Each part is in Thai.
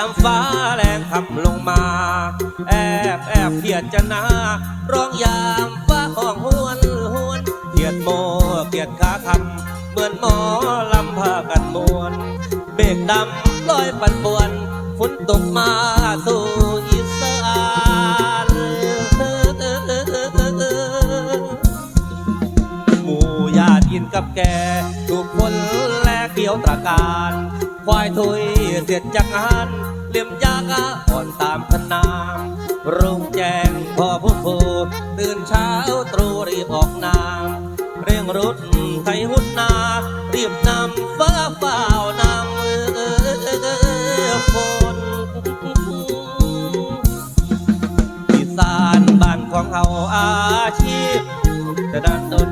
ามฟ้าแรงคำลงมา แอบแอบเพียดจะนาร้องยามฟ้าห้องหวนหวนเกียดโมเกียดขาคำเหมือนหมอลำพากันมวนเบกดำลอยปั่นปวนฝนตกมาสู่อีสานหมู่ญาติกินกับแกถูกคนแลกเกี่ยวตรการ ควายถุยเสียดจากงานเลี่ยมยากะอ่อนตามคณามรุ่งแจ้งพอผู้ผู้ตื่นเช้าตรู่รีบออกนามเร่งรุดไทยหุ่นนา รีบนำฟ้าเฝ้านำฝนอีสานบ้านของเขาอาชีพ แต่ดันดน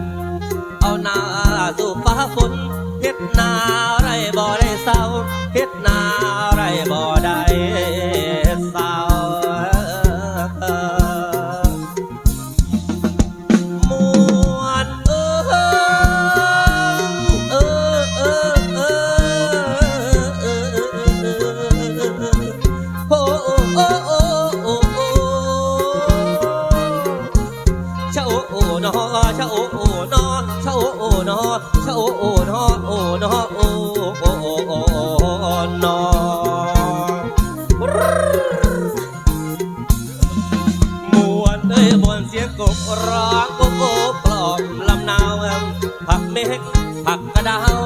เอาหน้าสู่ฟ้าฝน ชะโอโอนอโอนอโอโอโอโอนอมวนเอ้ยมวนเสียงกบร้องโกโกกล่อมลำนาวผักเมฆผักกระดาว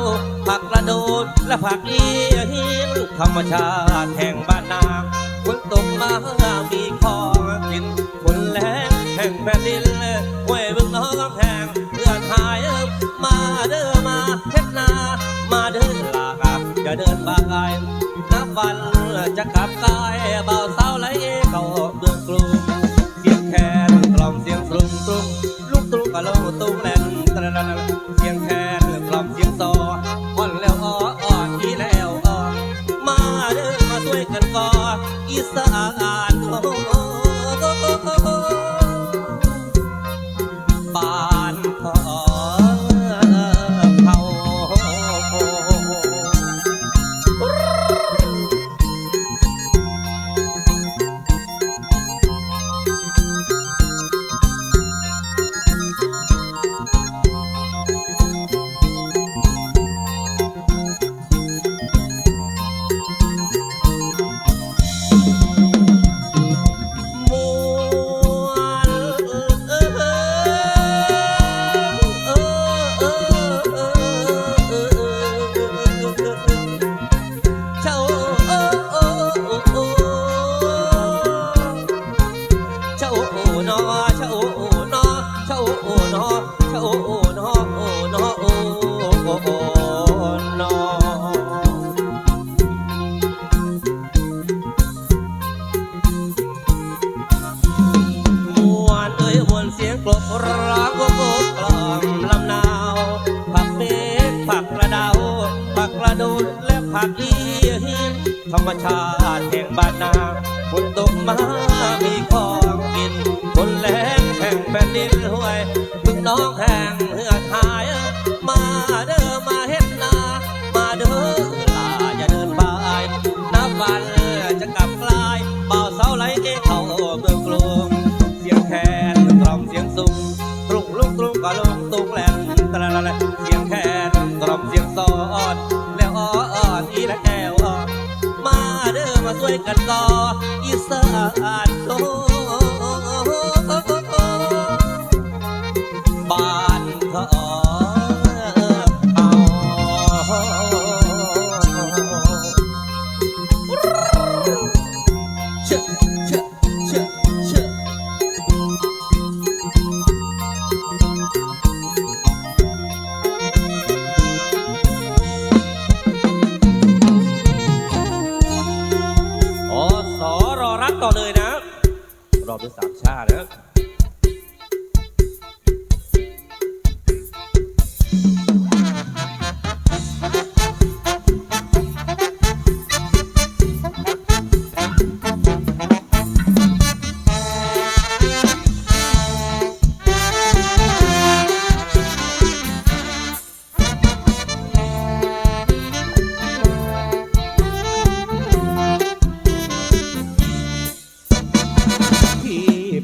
ผักกระโดดและผักเอียหินธรรมชาติแห่งบ้านนาฝนตกมามีของกินฝนแรงแห่งแผ่นดิน เด้อมาเฮ็ดนา มาเดินลากะจะเดินบางไกนับวันจะกลับกายเบาสาวไหลเข้าเมืองกรุงเสียงแคนกล่อมเสียงตรุงตรุงลูกตรุงกะลตุ้งแลนตระนันเสียงแคนกล่อมเสียงซอ น้องแห่งเหือดหาย มาเด้อมาเฮ็ดนา มาเด้อลาอย่าเดินบายนับวันจะกลับกลายเบาเสาไหลเกเข้าเมืองกรุงเสียงแคนกล่อมเสียงสูงตรุงลุงตรุงก็ลงตุงแหลมตะละละละเสียงแคนกล่อมเสียงซอดแล้วอ้ออ่อนอีละแก้วอ่อนมาเด้อมาช่วยกันก่ออีสานโตานเขาเอ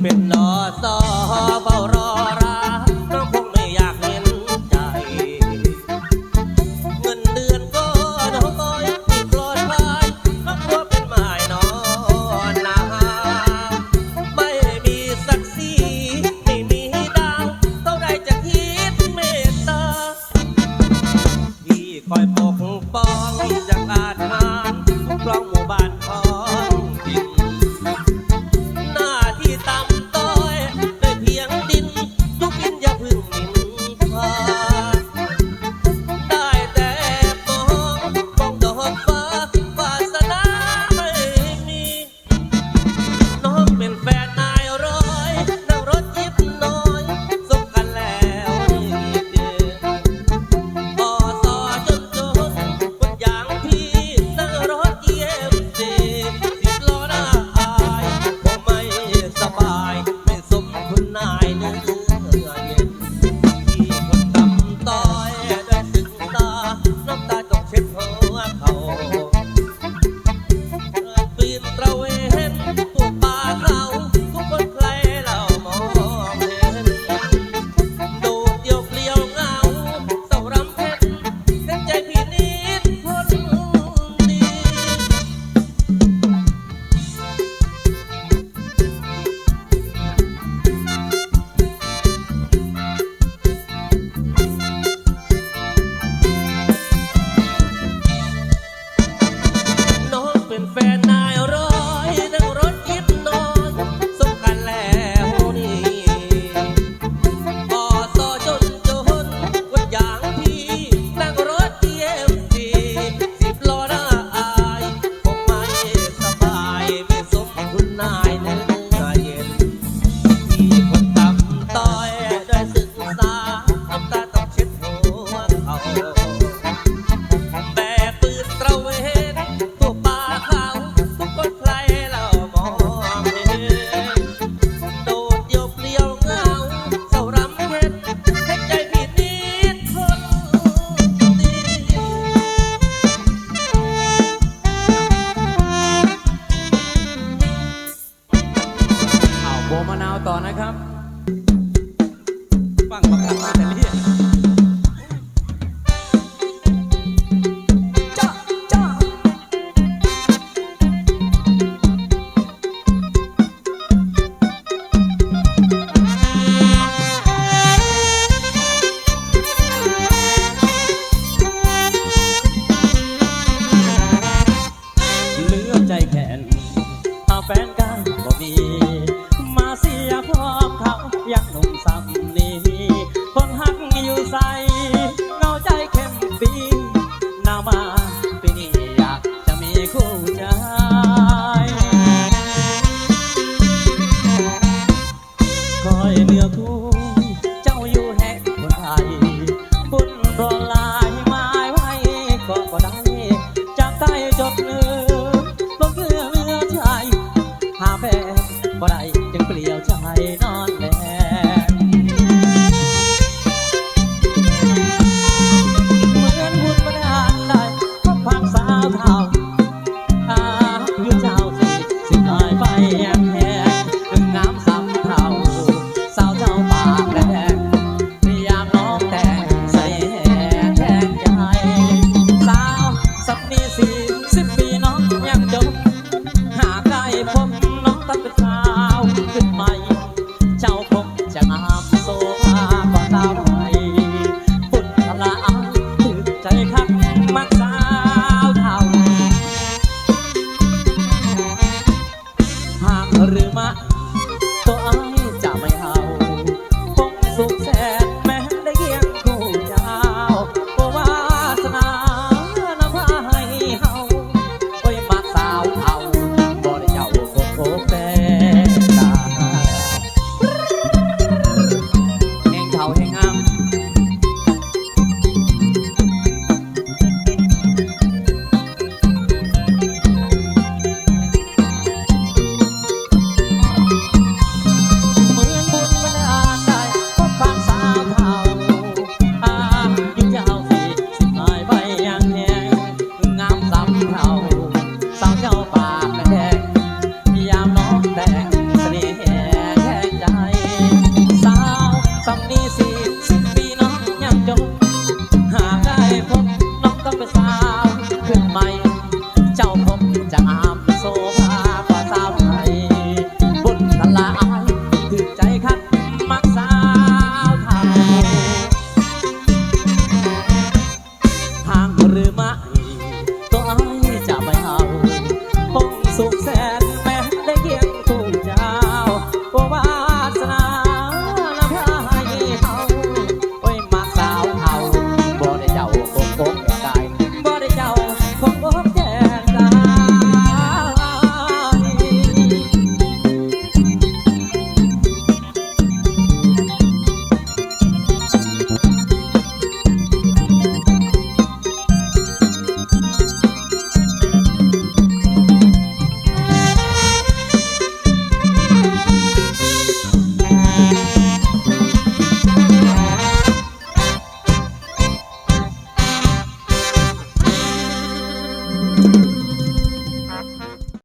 เป็นนอสอเฝ้ารอรักก็คงไม่อยากเห็นใจ เงินเดือนก็น้อยมีกลอนพายครอบครัวเป็นหมายนอนนาไม่มีสักดิ์ศรีไม่มีดาวเท่าไรจะคิดเมตตาพี่คอยปกป้องจากอาจมา amor.